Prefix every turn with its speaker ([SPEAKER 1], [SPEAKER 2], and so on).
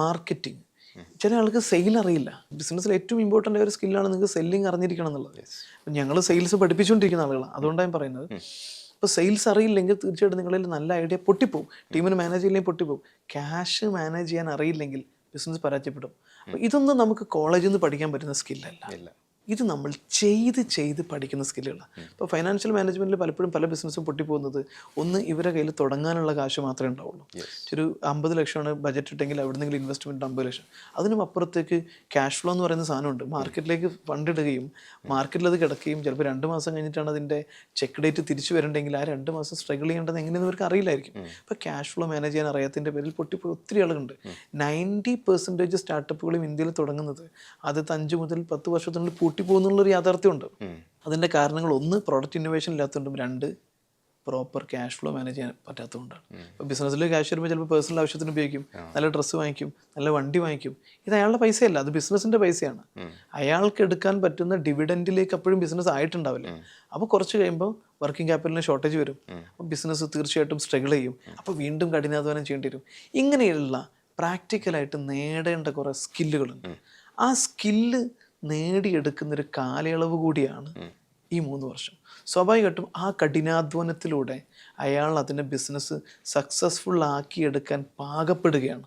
[SPEAKER 1] Marketing. ചില ആൾക്ക് sale അറിയില്ല. ബിസിനസ്സിൽ ഏറ്റവും ഇമ്പോർട്ടന്റ് ഒരു സ്കില്ലാണ് നിങ്ങൾക്ക് സെല്ലിംഗ് അറിഞ്ഞിരിക്കണം എന്നുള്ളത്. ഞങ്ങൾ സെയിൽസ് പഠിപ്പിച്ചുകൊണ്ടിരിക്കുന്ന ആളുകളാണ് അതുകൊണ്ടാണ് ഞാൻ പറയുന്നത്. അപ്പോൾ സെയിൽസ് അറിയില്ലെങ്കിൽ തീർച്ചയായിട്ടും നിങ്ങളിൽ നല്ല ഐഡിയ പൊട്ടിപ്പോവും. ടീമിന് മാനേജ് ചെയ്യില്ലെങ്കിൽ പൊട്ടിപ്പോവും. ക്യാഷ് മാനേജ് ചെയ്യാൻ അറിയില്ലെങ്കിൽ ബിസിനസ് പരാജയപ്പെടും. അപ്പോൾ ഇതൊന്നും നമുക്ക് കോളേജിൽ നിന്ന് പഠിക്കാൻ പറ്റുന്ന സ്കില്ലല്ല ഇത് നമ്മൾ ചെയ്ത് ചെയ്ത് പഠിക്കുന്ന സ്കില്ലുകളാണ് ഇപ്പോൾ ഫൈനാൻഷ്യൽ മാനേജ്മെന്റിൽ പലപ്പോഴും പല ബിസിനസ്സും പൊട്ടിപ്പോകുന്നത് ഒന്ന് ഇവരെ കയ്യിൽ തുടങ്ങാനുള്ള കാശ് മാത്രമേ ഉണ്ടാവുള്ളൂ. ഒരു അമ്പത് ലക്ഷമാണ് ബജറ്റ് ഇട്ടെങ്കിൽ അവിടെ നിന്നെങ്കിലും ഇൻവെസ്റ്റ്മെന്റ് അമ്പത് ലക്ഷം. അതിനും അപ്പുറത്തേക്ക് ക്യാഷ് ഫ്ലോ എന്ന് പറയുന്ന സാധനമുണ്ട് മാർക്കറ്റിലേക്ക് ഫണ്ട് ഇടുകയും മാർക്കറ്റിൽ അത് കിടക്കുകയും ചിലപ്പോൾ രണ്ട് മാസം കഴിഞ്ഞിട്ടാണ് അതിന്റെ ചെക്ക് ഡേറ്റ് തിരിച്ചു വരണ്ടെങ്കിൽ ആ രണ്ട് മാസം സ്ട്രഗിൾ ചെയ്യേണ്ടത് എങ്ങനെയെന്ന് അവർക്ക് അറിയില്ലായിരിക്കും. അപ്പോൾ ക്യാഷ് ഫ്ലോ മാനേജ് ചെയ്യാൻ അറിയാത്തതിന്റെ പേരിൽ പൊട്ടിപ്പോയി ഒത്തിരി ആളുകളുണ്ട്. നയന്റി പെർസെന്റേജ് സ്റ്റാർട്ടപ്പുകളും ഇന്ത്യയിൽ തുടങ്ങുന്നത് അത് അഞ്ച് മുതൽ പത്ത് വർഷത്തിനുള്ളിൽ പൂട്ടിപ്പോകുന്നുള്ളൊരു യാഥാർത്ഥ്യമുണ്ട്. അതിന്റെ കാരണങ്ങൾ ഒന്ന് പ്രോഡക്റ്റ് ഇന്നോവേഷൻ ഇല്ലാത്തതുകൊണ്ടും രണ്ട് പ്രോപ്പർ ക്യാഷ് ഫ്ലോ മാനേജ് ചെയ്യാൻ പറ്റാത്തതുകൊണ്ടാണ്. ഇപ്പോൾ ബിസിനസ്സിൽ ക്യാഷ് വരുമ്പോൾ ചിലപ്പോൾ പേഴ്സണൽ ആവശ്യത്തിന് ഉപയോഗിക്കും നല്ല ഡ്രസ്സ് വാങ്ങിക്കും നല്ല വണ്ടി വാങ്ങിക്കും. ഇത് അയാളുടെ പൈസയല്ല അത് ബിസിനസ്സിന്റെ പൈസയാണ്. അയാൾക്ക് എടുക്കാൻ പറ്റുന്ന ഡിവിഡന്റിലേക്ക് അപ്പോഴും ബിസിനസ് ആയിട്ടുണ്ടാവില്ല. അപ്പോൾ കുറച്ച് കഴിയുമ്പോൾ വർക്കിംഗ് ക്യാപിറ്റലിന് ഷോർട്ടേജ് വരും. അപ്പോൾ ബിസിനസ് തീർച്ചയായിട്ടും സ്ട്രഗിൾ ചെയ്യും. അപ്പോൾ വീണ്ടും കഠിനാധ്വാനം ചെയ്യേണ്ടി വരും. ഇങ്ങനെയുള്ള പ്രാക്ടിക്കലായിട്ട് നേടേണ്ട കുറേ സ്കില്ലുകളുണ്ട് ആ സ്കില്ല് നേടിയെടുക്കുന്ന ഒരു കാലയളവ് കൂടിയാണ് ഈ മൂന്ന് വർഷം. സ്വാഭാവികമായിട്ടും ആ കഠിനാധ്വാനത്തിലൂടെ അയാൾ അതിന്റെ ബിസിനസ് സക്സസ്ഫുൾ ആക്കിയെടുക്കാൻ പാകപ്പെടുകയാണ്.